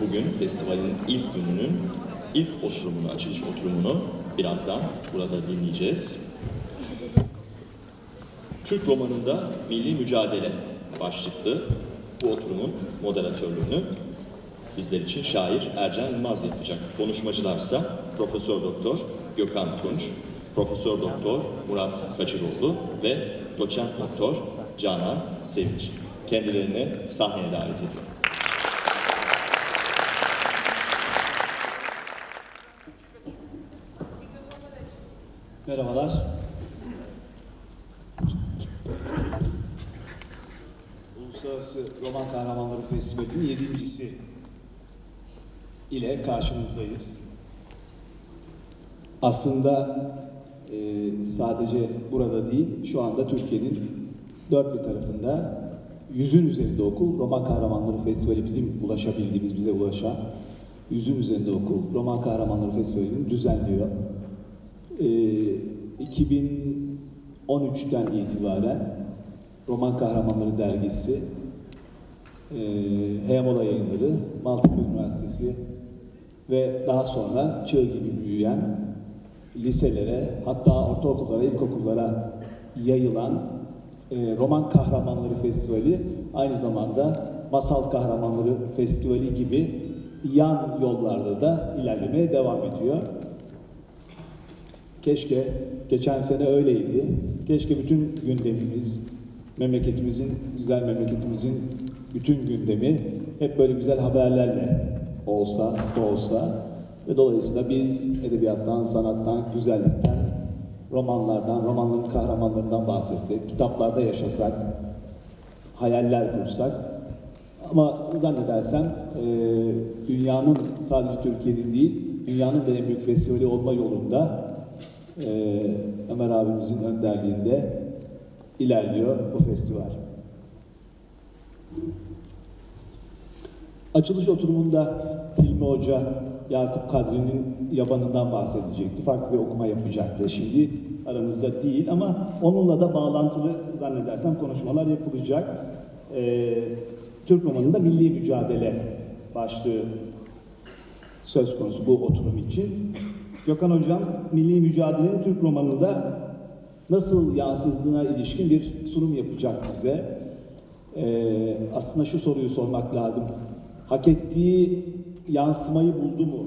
bugün festivalin ilk gününün ilk oturumunu, açılış oturumunu birazdan burada dinleyeceğiz. Türk romanında milli mücadele başlıklı bu oturumun moderatörlüğünü bizler için şair Ercan Yılmaz yapacak. Konuşmacılarsa Profesör Doktor Gökhan Tunç, Profesör Doktor Murat Kaçıroğlu ve Doçent Doktor Canan Sevinç. Kendilerini sahneye davet ediyorum. Merhabalar. Uluslararası Roman Kahramanları Festivali'nin yedincisi ile karşınızdayız. Aslında e, sadece burada değil, şu anda Türkiye'nin dört bir tarafında yüzün üzerinde okul Roman Kahramanları Festivali bizim ulaşabildiğimiz, bize ulaşan yüzün üzerinde okul Roman Kahramanları Festivali'ni düzenliyor. Ee, 2013'ten itibaren Roman Kahramanları Dergisi, e, Heyamola Yayınları, Maltepe Üniversitesi ve daha sonra çığ gibi büyüyen liselere, hatta ortaokullara, ilkokullara yayılan e, Roman Kahramanları Festivali aynı zamanda Masal Kahramanları Festivali gibi yan yollarda da ilerlemeye devam ediyor. Keşke geçen sene öyleydi. Keşke bütün gündemimiz, memleketimizin, güzel memleketimizin bütün gündemi hep böyle güzel haberlerle olsa, olsa ve dolayısıyla biz edebiyattan, sanattan, güzellikten, romanlardan, romanların kahramanlarından bahsetsek, kitaplarda yaşasak, hayaller kursak ama zannedersem e, dünyanın sadece Türkiye'nin değil, dünyanın en büyük festivali olma yolunda e, Ömer abimizin önderliğinde ilerliyor bu festival. Açılış oturumunda Hilmi Hoca Yakup Kadri'nin yabanından bahsedecekti. Farklı bir okuma yapacaktı. Şimdi aramızda değil ama onunla da bağlantılı zannedersem konuşmalar yapılacak. Ee, Türk romanında milli mücadele başlığı söz konusu bu oturum için. Gökhan Hocam, milli mücadelenin Türk romanında nasıl yansıdığına ilişkin bir sunum yapacak bize. Ee, aslında şu soruyu sormak lazım. Hak ettiği yansımayı buldu mu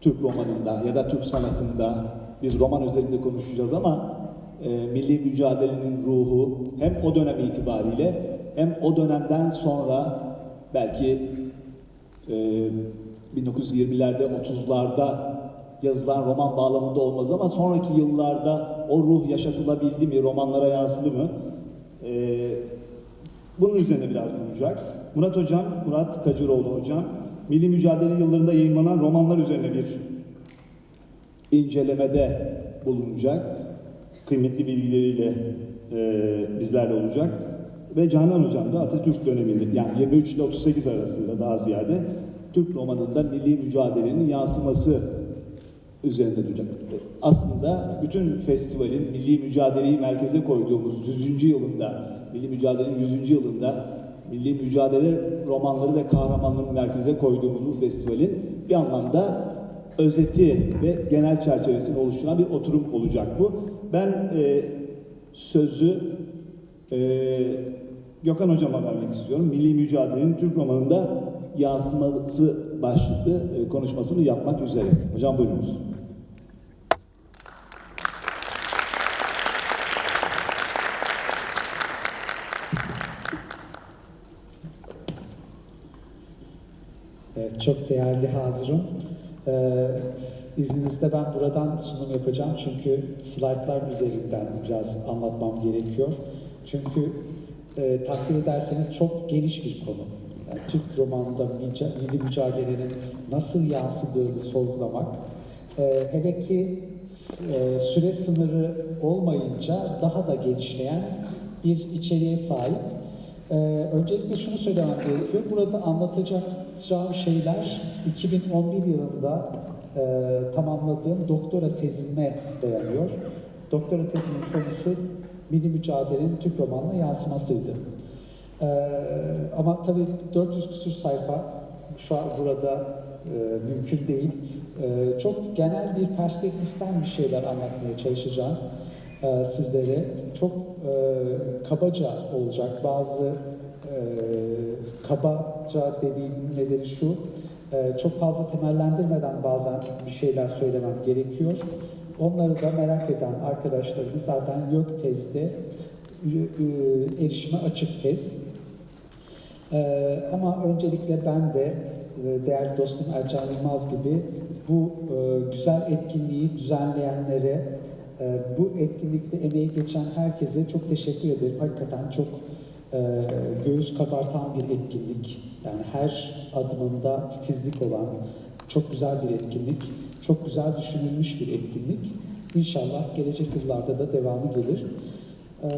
Türk romanında ya da Türk sanatında? Biz roman üzerinde konuşacağız ama e, milli mücadelenin ruhu hem o dönem itibariyle hem o dönemden sonra belki e, 1920'lerde 30'larda yazılan roman bağlamında olmaz ama sonraki yıllarda o ruh yaşatılabildi mi, romanlara yansıdı mı? Ee, bunun üzerine biraz duracak. Murat Hocam, Murat Kacıroğlu Hocam, Milli Mücadele yıllarında yayınlanan romanlar üzerine bir incelemede bulunacak. Kıymetli bilgileriyle e, bizlerle olacak. Ve Canan Hocam da Atatürk döneminde yani 23 ile 38 arasında daha ziyade Türk romanında milli mücadelenin yansıması üzerinde duracak. Aslında bütün festivalin milli mücadeleyi merkeze koyduğumuz 100. yılında, milli mücadelenin 100. yılında milli mücadele romanları ve kahramanlarını merkeze koyduğumuz bu festivalin bir anlamda özeti ve genel çerçevesini oluşturan bir oturum olacak bu. Ben e, sözü e, Gökhan Hocam'a vermek istiyorum. Milli mücadelenin Türk romanında yansıması başlıklı e, konuşmasını yapmak üzere. Hocam buyurunuz. Çok değerli hazırım. Ee, izninizle ben buradan sunum yapacağım çünkü slaytlar üzerinden biraz anlatmam gerekiyor. Çünkü e, takdir ederseniz çok geniş bir konu. Yani Türk romanında milli mücadelenin nasıl yansıdığını sorgulamak, e, hele ki e, süre sınırı olmayınca daha da genişleyen bir içeriğe sahip. Ee, öncelikle şunu söylemem gerekiyor. Burada anlatacağım şeyler 2011 yılında e, tamamladığım doktora tezime dayanıyor. Doktora tezimin konusu milli mücadelenin Türk romanına yansımasıydı. Ee, ama tabii 400 küsur sayfa şu an burada e, mümkün değil. E, çok genel bir perspektiften bir şeyler anlatmaya çalışacağım e, sizlere. Çok e, kabaca olacak. Bazı e, kabaca dediğim nedeni şu, e, çok fazla temellendirmeden bazen bir şeyler söylemem gerekiyor. Onları da merak eden arkadaşlarımız zaten YÖK tezde e, e, erişime açık tez. Ama öncelikle ben de değerli dostum Ercan Yılmaz gibi bu güzel etkinliği düzenleyenlere, bu etkinlikte emeği geçen herkese çok teşekkür ederim. Hakikaten çok e, göğüs kabartan bir etkinlik. Yani her adımında titizlik olan çok güzel bir etkinlik. Çok güzel düşünülmüş bir etkinlik. İnşallah gelecek yıllarda da devamı gelir. Ee.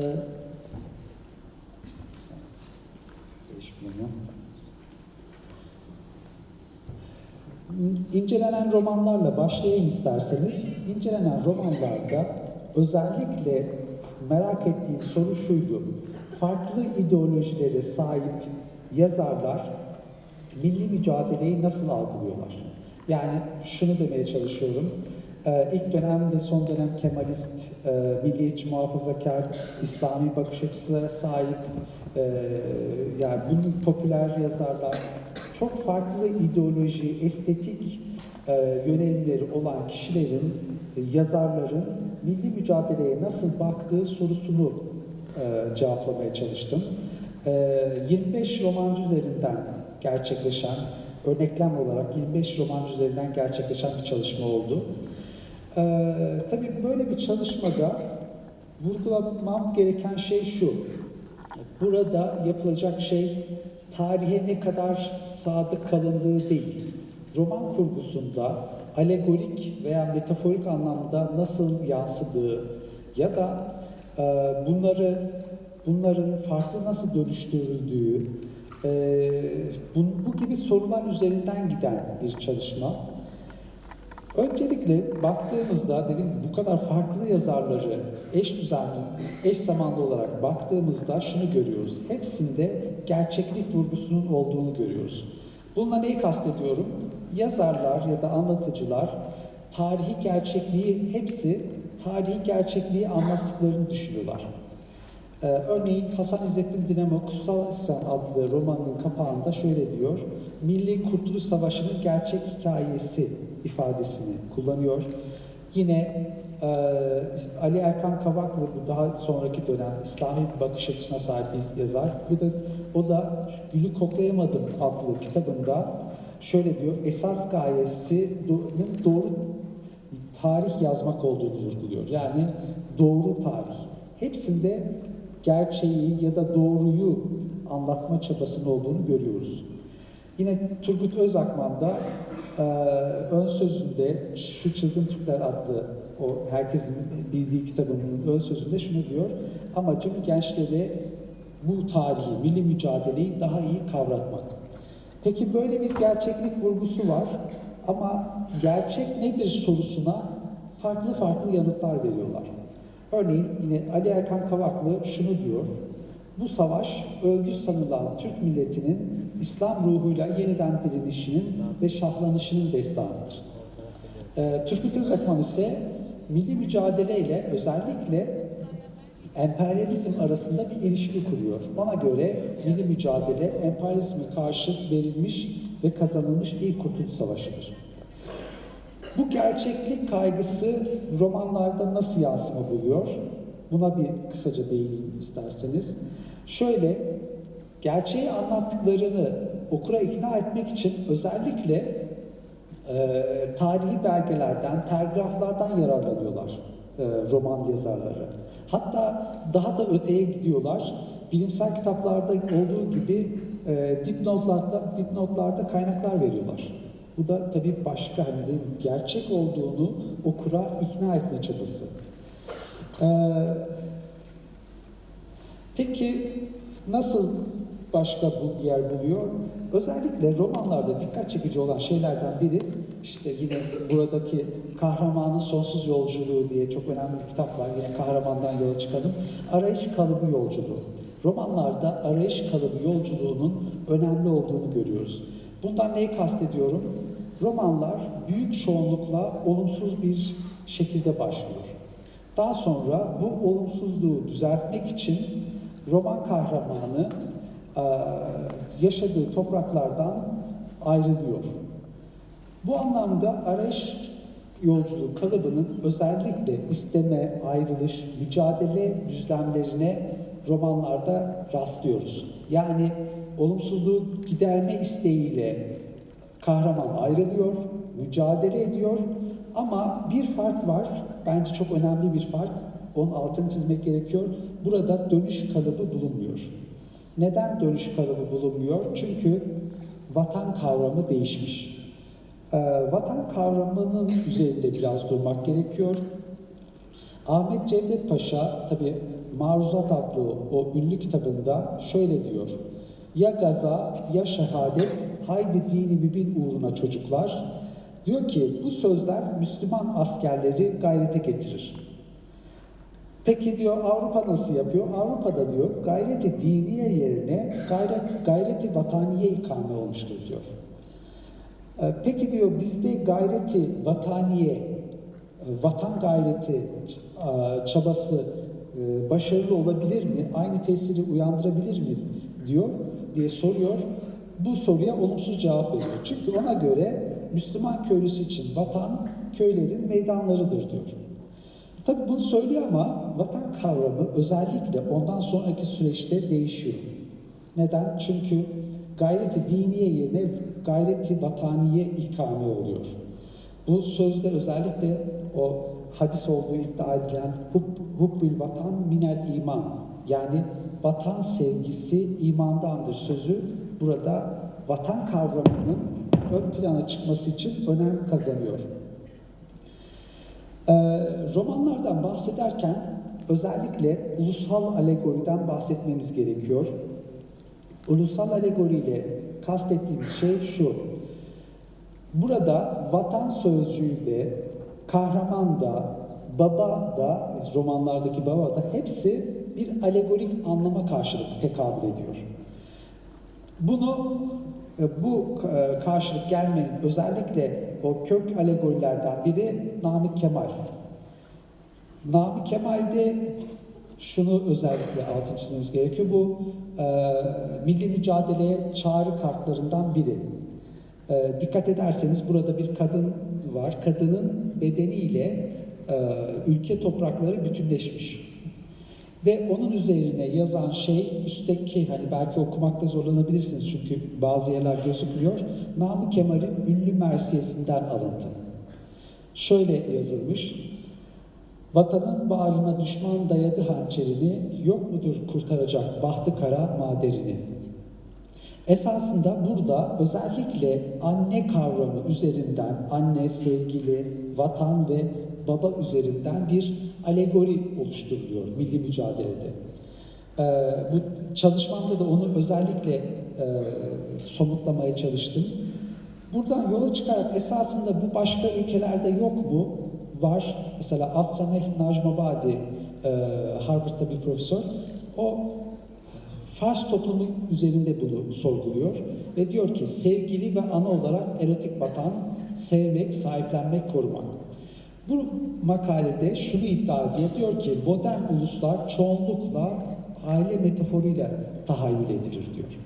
İncelenen romanlarla başlayayım isterseniz. İncelenen romanlarda özellikle merak ettiğim soru şuydu. Farklı ideolojilere sahip yazarlar milli mücadeleyi nasıl algılıyorlar? Yani şunu demeye çalışıyorum. Ee, ilk dönem ve son dönem Kemalist, e, milliyetçi muhafazakar, İslami bakış açısına sahip, e, yani bunun popüler yazarlar, çok farklı ideoloji, estetik e, yönelimleri olan kişilerin, e, yazarların milli mücadeleye nasıl baktığı sorusunu e, cevaplamaya çalıştım. E, 25 romancı üzerinden gerçekleşen, örneklem olarak 25 romancı üzerinden gerçekleşen bir çalışma oldu. Ee, tabii böyle bir çalışmada vurgulamam gereken şey şu. Burada yapılacak şey tarihe ne kadar sadık kalındığı değil. Roman kurgusunda alegorik veya metaforik anlamda nasıl yansıdığı ya da e, bunları bunların farklı nasıl dönüştürüldüğü e, bu, bu gibi sorular üzerinden giden bir çalışma. Öncelikle baktığımızda dedim bu kadar farklı yazarları eş düzenli, eş zamanlı olarak baktığımızda şunu görüyoruz. Hepsinde gerçeklik vurgusunun olduğunu görüyoruz. Bununla neyi kastediyorum? Yazarlar ya da anlatıcılar tarihi gerçekliği hepsi tarihi gerçekliği anlattıklarını düşünüyorlar. Ee, örneğin Hasan İzzettin Dinamo Kutsal İslam adlı romanının kapağında şöyle diyor. Milli Kurtuluş Savaşı'nın gerçek hikayesi ifadesini kullanıyor. Yine e, Ali Erkan Kavaklı bu daha sonraki dönem İslami bir bakış açısına sahip bir yazar. Bu da o da Gülü Koklayamadım adlı kitabında şöyle diyor. Esas gayesinin doğru tarih yazmak olduğunu vurguluyor. Yani doğru tarih. Hepsinde gerçeği ya da doğruyu anlatma çabasının olduğunu görüyoruz. Yine Turgut Özakman da e, ön sözünde şu Çılgın Türkler adlı o herkesin bildiği kitabının ön sözünde şunu diyor. Amacım gençlere bu tarihi, milli mücadeleyi daha iyi kavratmak. Peki böyle bir gerçeklik vurgusu var ama gerçek nedir sorusuna farklı farklı yanıtlar veriyorlar. Örneğin yine Ali Erkan Kavaklı şunu diyor. Bu savaş öldü sanılan Türk milletinin İslam ruhuyla yeniden dirilişinin ve şahlanışının destanıdır. Ee, Turgut Özakman ise milli mücadeleyle özellikle emperyalizm arasında bir ilişki kuruyor. Ona göre milli mücadele emperyalizme karşı verilmiş ve kazanılmış ilk kurtuluş savaşıdır. Bu gerçeklik kaygısı romanlarda nasıl yansıma buluyor? Buna bir kısaca değineyim isterseniz. Şöyle, gerçeği anlattıklarını okura ikna etmek için özellikle e, tarihi belgelerden, telgraflardan yararlanıyorlar e, roman yazarları. Hatta daha da öteye gidiyorlar. Bilimsel kitaplarda olduğu gibi e, dipnotlarda, dipnotlarda kaynaklar veriyorlar. Bu da tabii başka hani gerçek olduğunu okura ikna etme çabası. Ee, peki nasıl başka bu yer buluyor? Özellikle romanlarda dikkat çekici olan şeylerden biri işte yine buradaki kahramanın sonsuz yolculuğu diye çok önemli bir kitap var. Yine kahramandan yola çıkalım. Arayış kalıbı yolculuğu. Romanlarda arayış kalıbı yolculuğunun önemli olduğunu görüyoruz. Bundan neyi kastediyorum? Romanlar büyük çoğunlukla olumsuz bir şekilde başlıyor. Daha sonra bu olumsuzluğu düzeltmek için roman kahramanı yaşadığı topraklardan ayrılıyor. Bu anlamda arayış yolculuğu kalıbının özellikle isteme, ayrılış, mücadele düzlemlerine romanlarda rastlıyoruz. Yani olumsuzluğu giderme isteğiyle kahraman ayrılıyor, mücadele ediyor ama bir fark var, bence çok önemli bir fark, onun altını çizmek gerekiyor. Burada dönüş kalıbı bulunmuyor. Neden dönüş kalıbı bulunmuyor? Çünkü vatan kavramı değişmiş. Ee, vatan kavramının üzerinde biraz durmak gerekiyor. Ahmet Cevdet Paşa tabi Maruzat adlı o ünlü kitabında şöyle diyor. Ya gaza ya şehadet haydi dini mübin uğruna çocuklar. Diyor ki bu sözler Müslüman askerleri gayrete getirir. Peki diyor Avrupa nasıl yapıyor? Avrupa'da diyor gayreti diniye yerine gayret, gayreti vataniye ikame olmuştur diyor. Ee, Peki diyor bizde gayreti vataniye, vatan gayreti e, çabası e, başarılı olabilir mi? Aynı tesiri uyandırabilir mi? diyor diye soruyor. Bu soruya olumsuz cevap veriyor. Çünkü ona göre Müslüman köylüsü için vatan köylerin meydanlarıdır diyor. Tabi bunu söylüyor ama vatan kavramı özellikle ondan sonraki süreçte değişiyor. Neden? Çünkü gayreti diniye yerine gayreti vataniye ikame oluyor. Bu sözde özellikle o hadis olduğu iddia edilen hub, hubbül vatan minel iman yani vatan sevgisi imandandır sözü burada vatan kavramının ön plana çıkması için önem kazanıyor. Ee, romanlardan bahsederken özellikle ulusal alegoriden bahsetmemiz gerekiyor. Ulusal alegoriyle kastettiğimiz şey şu. Burada vatan sözcüğüyle kahraman da, baba da, romanlardaki baba da hepsi bir alegorik anlama karşılık tekabül ediyor. Bunu e, bu e, karşılık gelmenin özellikle o kök alegorilerden biri Namık Kemal. Namık Kemal'de şunu özellikle altı çizmemiz gerekiyor. Bu e, milli mücadeleye çağrı kartlarından biri. E, dikkat ederseniz burada bir kadın var. Kadının bedeniyle ülke toprakları bütünleşmiş. Ve onun üzerine yazan şey üstteki hani belki okumakta zorlanabilirsiniz çünkü bazı yerler gözükmüyor. Namık Kemal'in ünlü mersiyesinden alıntı. Şöyle yazılmış. Vatanın bağrına düşman dayadı hançerini, yok mudur kurtaracak bahtı kara maderini. Esasında burada özellikle anne kavramı üzerinden, anne, sevgili, vatan ve baba üzerinden bir alegori oluşturuluyor milli mücadelede. Ee, bu çalışmamda da onu özellikle e, somutlamaya çalıştım. Buradan yola çıkarak esasında bu başka ülkelerde yok mu? Var. Mesela Assameh Najmabadi, e, Harvard'da bir profesör. O Fars toplumu üzerinde bunu sorguluyor ve diyor ki sevgili ve ana olarak erotik vatan, sevmek, sahiplenmek, korumak. Bu makalede şunu iddia ediyor, diyor ki modern uluslar çoğunlukla aile metaforuyla tahayyül edilir diyor.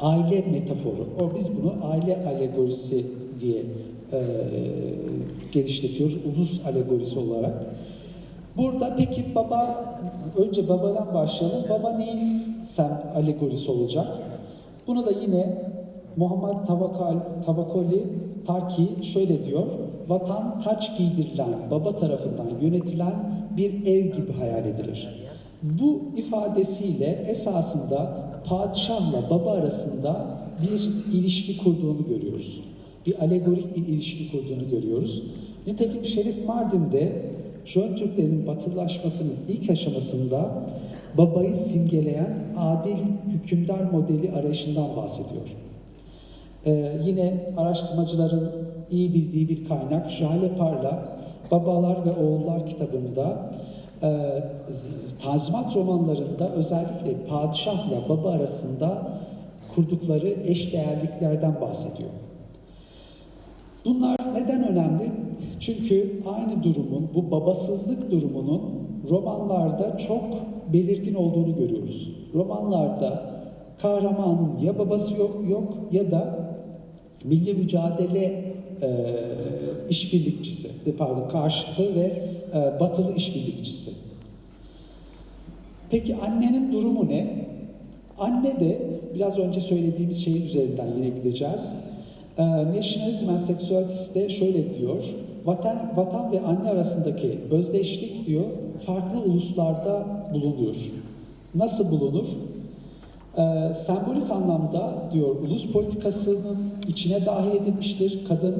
Aile metaforu, o biz bunu aile alegorisi diye e, genişletiyoruz, ulus alegorisi olarak. Burada peki baba, önce babadan başlayalım. Baba neyin sen alegorisi olacak? Bunu da yine Muhammed Tavakal, Tavakoli Tarki şöyle diyor. Vatan taç giydirilen, baba tarafından yönetilen bir ev gibi hayal edilir. Bu ifadesiyle esasında padişahla baba arasında bir ilişki kurduğunu görüyoruz. Bir alegorik bir ilişki kurduğunu görüyoruz. Nitekim Şerif Mardin'de Jön Türklerin batılaşmasının ilk aşamasında babayı simgeleyen adil hükümdar modeli arayışından bahsediyor. Ee, yine araştırmacıların iyi bildiği bir kaynak Jale Parla Babalar ve Oğullar kitabında e, Tazimat romanlarında özellikle padişahla baba arasında kurdukları eşdeğerliklerden bahsediyor. Bunlar neden önemli? Çünkü aynı durumun, bu babasızlık durumunun romanlarda çok belirgin olduğunu görüyoruz. Romanlarda kahramanın ya babası yok, yok ya da milli mücadele e, işbirlikçisi, e, pardon karşıtı ve e, batılı işbirlikçisi. Peki annenin durumu ne? Anne de biraz önce söylediğimiz şeyin üzerinden yine gideceğiz. Ee, Nationalism and Sexuality de şöyle diyor. Vatan, vatan ve anne arasındaki özdeşlik diyor farklı uluslarda bulunuyor. Nasıl bulunur? Ee, sembolik anlamda diyor ulus politikasının içine dahil edilmiştir kadın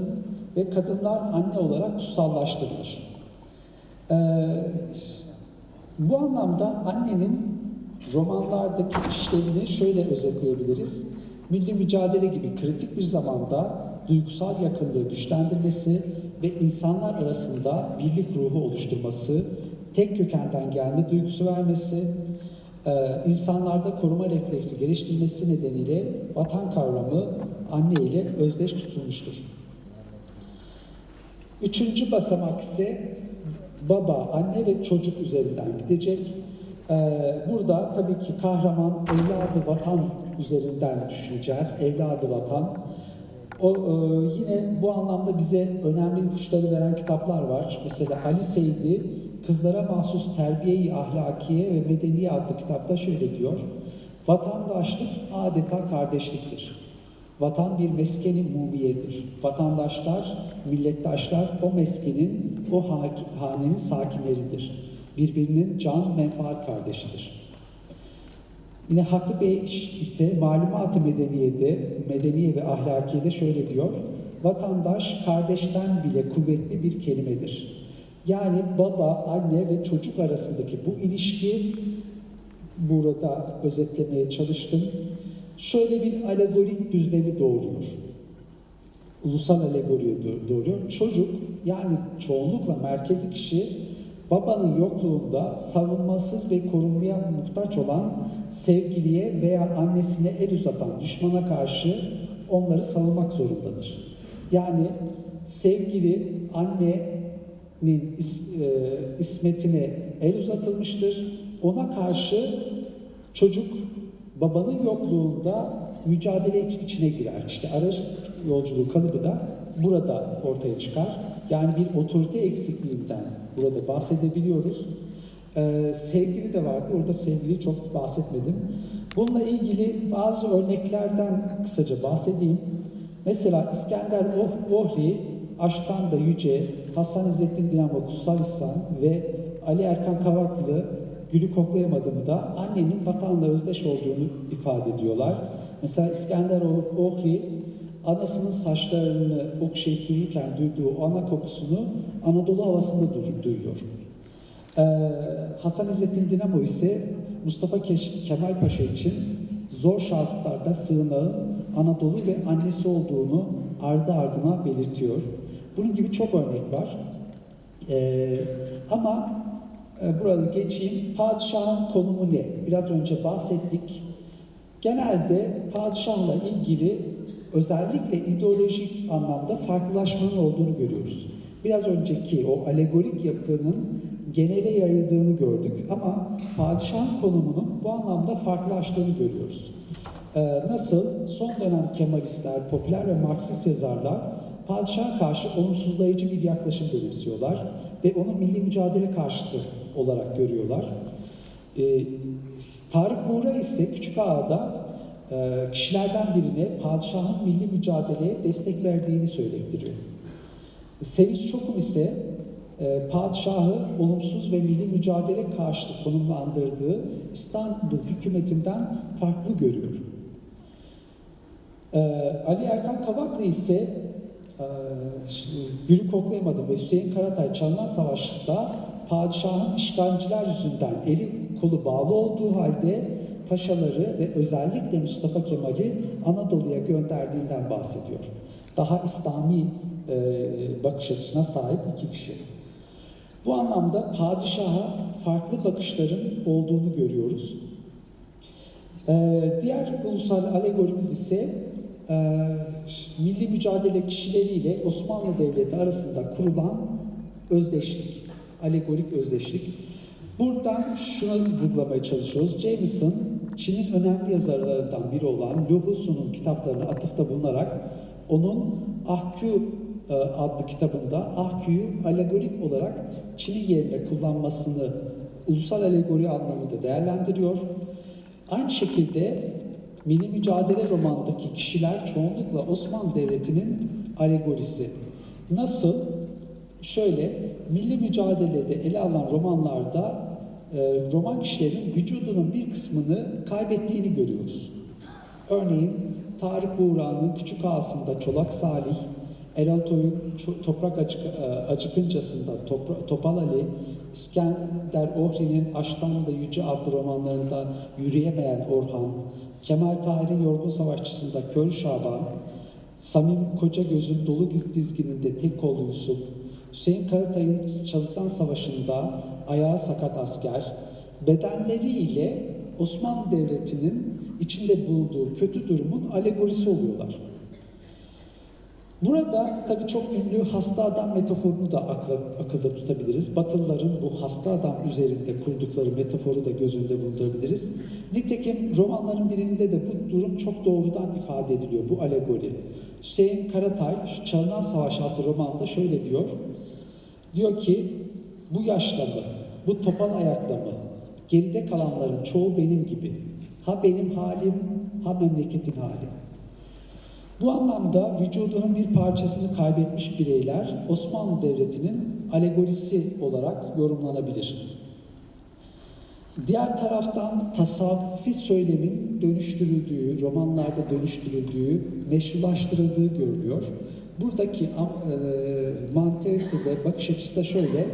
ve kadınlar anne olarak kutsallaştırılır. Ee, bu anlamda annenin romanlardaki işlevini şöyle özetleyebiliriz. Milli mücadele gibi kritik bir zamanda duygusal yakınlığı güçlendirmesi ve insanlar arasında birlik ruhu oluşturması, tek kökenden gelme duygusu vermesi, e, insanlarda koruma refleksi geliştirmesi nedeniyle vatan kavramı anne ile özdeş tutulmuştur. Üçüncü basamak ise baba, anne ve çocuk üzerinden gidecek. Ee, burada tabii ki kahraman evladı vatan üzerinden düşüneceğiz. Evladı vatan. O e, yine bu anlamda bize önemli ipuçları veren kitaplar var. Mesela Ali Seydi Kızlara Mahsus Terbiye-i Ahlakiye ve Medeniye adlı kitapta şöyle diyor. Vatandaşlık adeta kardeşliktir. Vatan bir meskeni mumiyedir. Vatandaşlar, millettaşlar o meskenin, o hanenin sakinleridir. Birbirinin can menfaat kardeşidir. Yine Hakkı Bey ise malumat-ı medeniyede, medeniye ve ahlakiyede şöyle diyor. Vatandaş kardeşten bile kuvvetli bir kelimedir. Yani baba, anne ve çocuk arasındaki bu ilişki burada özetlemeye çalıştım. Şöyle bir alegorik düzlemi doğuruyor. Ulusal alegoriye doğ- doğuruyor. Çocuk yani çoğunlukla merkezi kişi babanın yokluğunda savunmasız ve korunmaya muhtaç olan sevgiliye veya annesine el uzatan düşmana karşı onları savunmak zorundadır. Yani sevgili annenin is- e, ismetine el uzatılmıştır. Ona karşı çocuk babanın yokluğunda mücadele iç- içine girer. İşte araç yolculuğu kalıbı da burada ortaya çıkar. Yani bir otorite eksikliğinden burada bahsedebiliyoruz. Ee, sevgili de vardı. Orada sevgiliyi çok bahsetmedim. Bununla ilgili bazı örneklerden kısaca bahsedeyim. Mesela İskender Oh- Ohri, Aşktan da Yüce, Hasan İzzettin Dinamo Kutsal İhsan ve Ali Erkan Kavaklı Gülü koklayamadım da annenin vatanla özdeş olduğunu ifade ediyorlar. Mesela İskender Oh- Ohri anasının saçlarını okşayıp dururken duyduğu ana kokusunu Anadolu havasında duyuyor. Ee, Hasan İzzettin Dinamo ise Mustafa Kemal Paşa için zor şartlarda sığınağın Anadolu ve annesi olduğunu ardı ardına belirtiyor. Bunun gibi çok örnek var. Ee, ama e, burada geçeyim. Padişahın konumu ne? Biraz önce bahsettik. Genelde padişahla ilgili özellikle ideolojik anlamda farklılaşmanın olduğunu görüyoruz. Biraz önceki o alegorik yapının genele yayıldığını gördük ama padişahın konumunun bu anlamda farklılaştığını görüyoruz. Ee, nasıl? Son dönem Kemalistler, popüler ve Marksist yazarlar padişaha karşı olumsuzlayıcı bir yaklaşım benimsiyorlar ve onu milli mücadele karşıtı olarak görüyorlar. Ee, Tarık Buğra ise Küçük Ağa'da e, kişilerden birine padişahın milli mücadeleye destek verdiğini söylettiriyor. Sevinç Çokum ise e, padişahı olumsuz ve milli mücadele karşıtı konumlandırdığı İstanbul hükümetinden farklı görüyor. E, Ali Erkan Kavaklı ise e, Gülü Koklayamadım ve Hüseyin Karatay Çalınan Savaşı'nda padişahın işgalciler yüzünden eli kolu bağlı olduğu halde paşaları ve özellikle Mustafa Kemal'i Anadolu'ya gönderdiğinden bahsediyor. Daha İslami e, bakış açısına sahip iki kişi. Bu anlamda padişaha farklı bakışların olduğunu görüyoruz. Ee, diğer ulusal alegorimiz ise e, milli mücadele kişileriyle Osmanlı Devleti arasında kurulan özdeşlik, alegorik özdeşlik. Buradan şunu vurgulamaya çalışıyoruz. Jameson, Çin'in önemli yazarlarından biri olan Liu Husu'nun kitaplarına atıfta bulunarak onun Ahkyu e, adlı kitabında Ahkyu'yu alegorik olarak Çin'in yerine kullanmasını ulusal alegori anlamında değerlendiriyor. Aynı şekilde Milli Mücadele romanındaki kişiler çoğunlukla Osmanlı Devleti'nin alegorisi. Nasıl? Şöyle, milli mücadelede ele alınan romanlarda e, roman kişilerin vücudunun bir kısmını kaybettiğini görüyoruz. Örneğin Tarık Buğra'nın Küçük Ağası'nda Çolak Salih, Erol Toy'un Toprak Acık, e, Acıkıncası'nda Topal Ali, İskender Ohri'nin Aştan da Yüce adlı romanlarında Yürüyemeyen Orhan, Kemal Tahir'in Yorgun Savaşçısı'nda Kör Şaban, Samim Kocagöz'ün Dolu Dizgininde Tek Kollu Yusuf, Hüseyin Karatay'ın Çalışan Savaşı'nda Ayağı Sakat Asker, bedenleriyle Osmanlı Devleti'nin içinde bulunduğu kötü durumun alegorisi oluyorlar. Burada tabii çok ünlü hasta adam metaforunu da akla, akılda tutabiliriz. Batılıların bu hasta adam üzerinde kurdukları metaforu da göz önünde bulundurabiliriz. Nitekim romanların birinde de bu durum çok doğrudan ifade ediliyor, bu alegori. Hüseyin Karatay, Çalınan Savaş adlı romanda şöyle diyor. Diyor ki, bu yaşla mı, bu topal ayakla mı, geride kalanların çoğu benim gibi. Ha benim halim, ha memleketin hali. Bu anlamda vücudunun bir parçasını kaybetmiş bireyler Osmanlı Devleti'nin alegorisi olarak yorumlanabilir. Diğer taraftan tasavvufi söylemin dönüştürüldüğü, romanlarda dönüştürüldüğü, meşrulaştırıldığı görülüyor. Buradaki e, mantalitede bakış açısı da şöyle,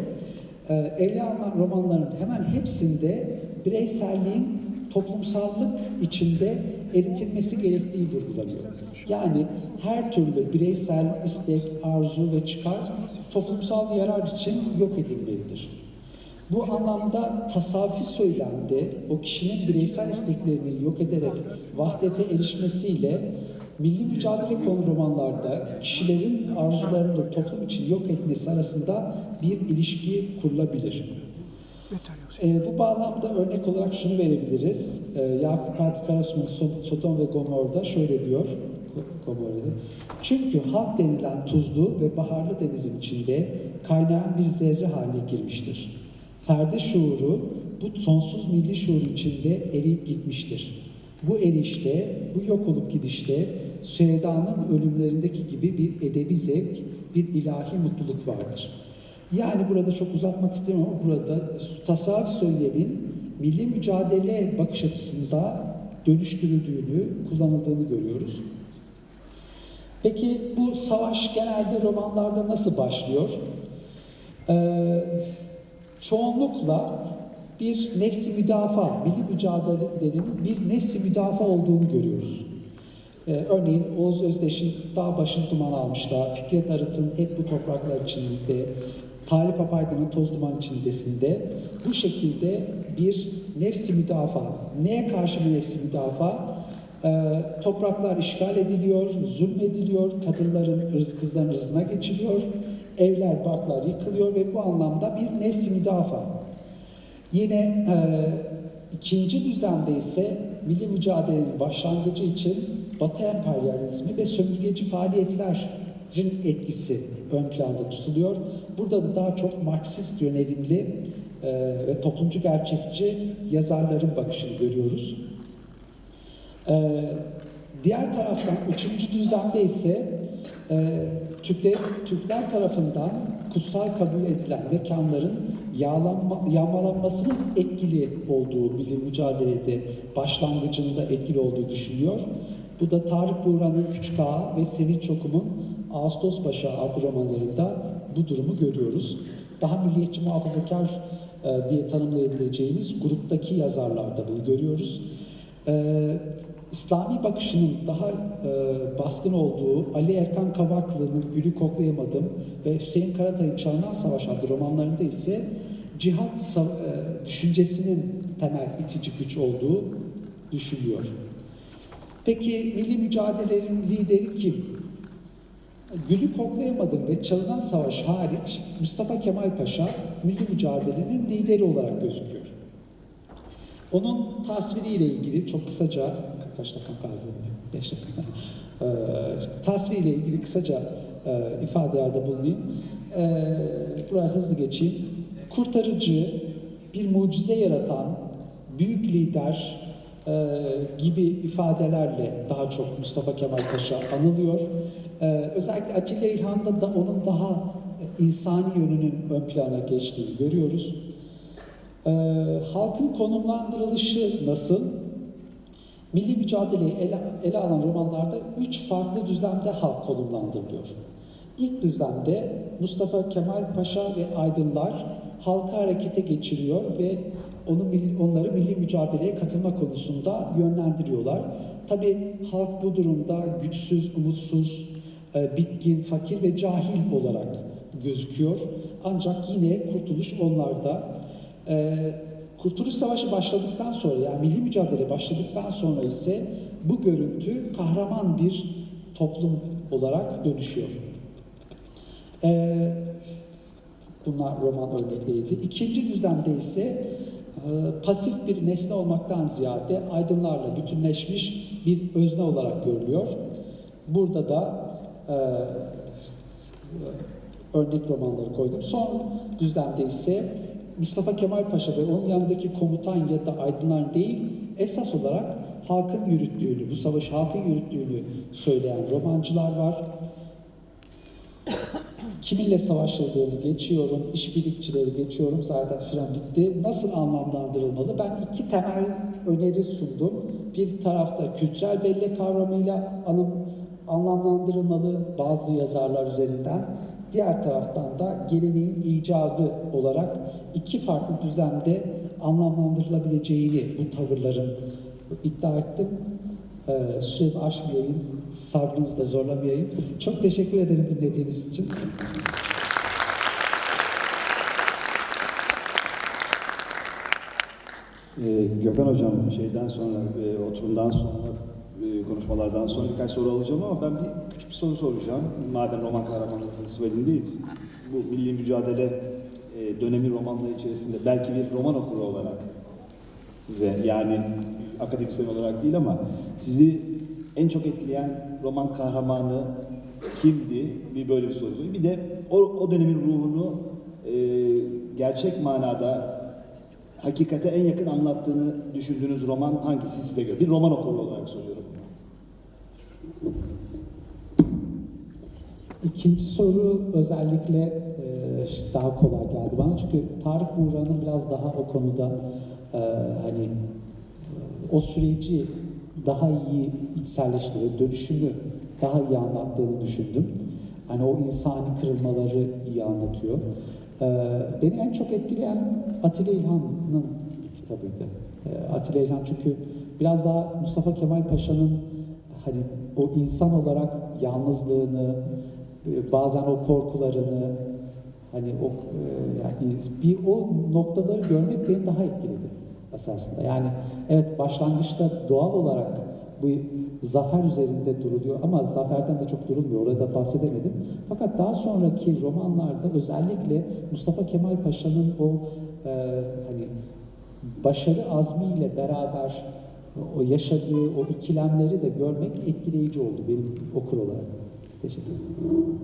e, ele alınan romanların hemen hepsinde bireyselliğin toplumsallık içinde eritilmesi gerektiği vurgulanıyor. Yani her türlü bireysel istek, arzu ve çıkar toplumsal yarar için yok edilmelidir. Bu anlamda tasavvufi söylemde o kişinin bireysel isteklerini yok ederek vahdete erişmesiyle milli mücadele konu romanlarda kişilerin arzularını toplum için yok etmesi arasında bir ilişki kurulabilir. E, bu bağlamda örnek olarak şunu verebiliriz. E, Yakup Fatih Karasu'nun So- Sodom ve Gomor'da şöyle diyor. Go- Gomorra'da. Çünkü halk denilen tuzlu ve baharlı denizin içinde kaynayan bir zerre haline girmiştir. Ferdi şuuru bu sonsuz milli şuur içinde eriyip gitmiştir. Bu erişte, bu yok olup gidişte Süheyda'nın ölümlerindeki gibi bir edebi zevk, bir ilahi mutluluk vardır. Yani burada çok uzatmak istemiyorum ama burada tasavvuf söylemin milli mücadele bakış açısında dönüştürüldüğünü, kullanıldığını görüyoruz. Peki bu savaş genelde romanlarda nasıl başlıyor? Ee, çoğunlukla bir nefsi müdafaa, milli mücadelenin bir nefsi müdafaa olduğunu görüyoruz. Ee, örneğin Oğuz Özdeş'in Dağ Başını Duman Almış'ta, Fikret Arıt'ın Hep Bu Topraklar içinde, Talip Apaydın'ın Toz Duman içindesinde bu şekilde bir nefsi müdafaa. Neye karşı bir nefsi müdafaa? Ee, topraklar işgal ediliyor, zulmediliyor, kadınların, ırz, kızların ırzına geçiliyor, evler, barklar yıkılıyor ve bu anlamda bir nefsi müdafaa. Yine e, ikinci düzlemde ise milli mücadelenin başlangıcı için Batı emperyalizmi ve sömürgeci faaliyetlerin etkisi ön planda tutuluyor. Burada da daha çok Marksist yönelimli e, ve toplumcu gerçekçi yazarların bakışını görüyoruz. Ee, diğer taraftan üçüncü düzlemde ise e, Türkler, Türkler tarafından kutsal kabul edilen mekanların yağlanma, yağmalanmasının etkili olduğu milli mücadelede başlangıcında etkili olduğu düşünüyor. Bu da Tarık Buğra'nın Küçük Ağa ve Sevinç Okum'un Ağustos Paşa adlı romanlarında bu durumu görüyoruz. Daha milliyetçi muhafazakar e, diye tanımlayabileceğimiz gruptaki yazarlarda bunu görüyoruz. Ee, İslami bakışının daha e, baskın olduğu Ali Erkan Kavaklı'nın Gülü Koklayamadım ve Hüseyin Karatay'ın Çalınan Savaş adlı romanlarında ise cihat e, düşüncesinin temel itici güç olduğu düşünülüyor. Peki milli mücadelenin lideri kim? Gülü koklayamadım ve çalınan savaş hariç Mustafa Kemal Paşa milli mücadelenin lideri olarak gözüküyor. Onun tasviriyle ilgili çok kısaca, kaç dakika kaldı? 5 dakika. Ee, tasviriyle ilgili kısaca e, ifadelerde bulunayım. Ee, buraya hızlı geçeyim. Kurtarıcı, bir mucize yaratan, büyük lider e, gibi ifadelerle daha çok Mustafa Kemal Paşa anılıyor. Ee, özellikle Atilla İlhan'da da onun daha e, insani yönünün ön plana geçtiğini görüyoruz. Ee, halkın konumlandırılışı nasıl? Milli mücadeleyi ele, ele alan romanlarda üç farklı düzlemde halk konumlandırılıyor. İlk düzlemde Mustafa Kemal Paşa ve aydınlar halkı harekete geçiriyor ve onu, onları milli mücadeleye katılma konusunda yönlendiriyorlar. Tabii halk bu durumda güçsüz, umutsuz, e, bitkin, fakir ve cahil olarak gözüküyor. Ancak yine kurtuluş onlarda. Ee, Kurtuluş Savaşı başladıktan sonra yani milli mücadele başladıktan sonra ise bu görüntü kahraman bir toplum olarak dönüşüyor. Ee, bunlar roman örnekleriydi. İkinci düzlemde ise e, pasif bir nesne olmaktan ziyade aydınlarla bütünleşmiş bir özne olarak görülüyor. Burada da e, örnek romanları koydum. Son düzlemde ise Mustafa Kemal Paşa ve onun yanındaki komutan ya da aydınlar değil, esas olarak halkın yürüttüğünü, bu savaşı halkın yürüttüğünü söyleyen romancılar var. Kiminle savaşıldığını geçiyorum, işbirlikçileri geçiyorum, zaten sürem bitti. Nasıl anlamlandırılmalı? Ben iki temel öneri sundum. Bir tarafta kültürel bellek kavramıyla anım, anlamlandırılmalı bazı yazarlar üzerinden. Diğer taraftan da geleneğin icadı olarak iki farklı düzlemde anlamlandırılabileceğini bu tavırların iddia ettim. Ee, süremi aşmayayım, sabrınızı da zorlamayayım. Çok teşekkür ederim dinlediğiniz için. Ee, Gökhan Hocam şeyden sonra, e, oturumdan sonra, e, konuşmalardan sonra birkaç soru alacağım ama ben bir küçük bir soru soracağım. Madem roman kahramanları festivalindeyiz, bu milli mücadele e, dönemi romanları içerisinde belki bir roman okuru olarak size yani akademisyen olarak değil ama sizi en çok etkileyen roman kahramanı kimdi? Bir böyle bir soru. Bir de o, o dönemin ruhunu e, gerçek manada hakikate en yakın anlattığını düşündüğünüz roman hangisi size göre? Bir roman okuru olarak soruyorum. İkinci soru özellikle e, daha kolay geldi bana çünkü Tarık Buğra'nın biraz daha o konuda e, hani e, o süreci daha iyi içselleştirip dönüşümü daha iyi anlattığını düşündüm. Hani o insani kırılmaları iyi anlatıyor. E, beni en çok etkileyen Atilla İlhan'ın kitabıydı. E, Atilla İlhan çünkü biraz daha Mustafa Kemal Paşa'nın hani o insan olarak yalnızlığını, e, bazen o korkularını, hani o e, yani bir o noktaları görmek beni daha etkiledi esasında. Yani evet başlangıçta doğal olarak bu zafer üzerinde duruluyor ama zaferden de çok durulmuyor. Orada bahsedemedim. Fakat daha sonraki romanlarda özellikle Mustafa Kemal Paşa'nın o e, hani başarı azmiyle beraber o yaşadığı o ikilemleri de görmek etkileyici oldu benim okur olarak. Teşekkür ederim.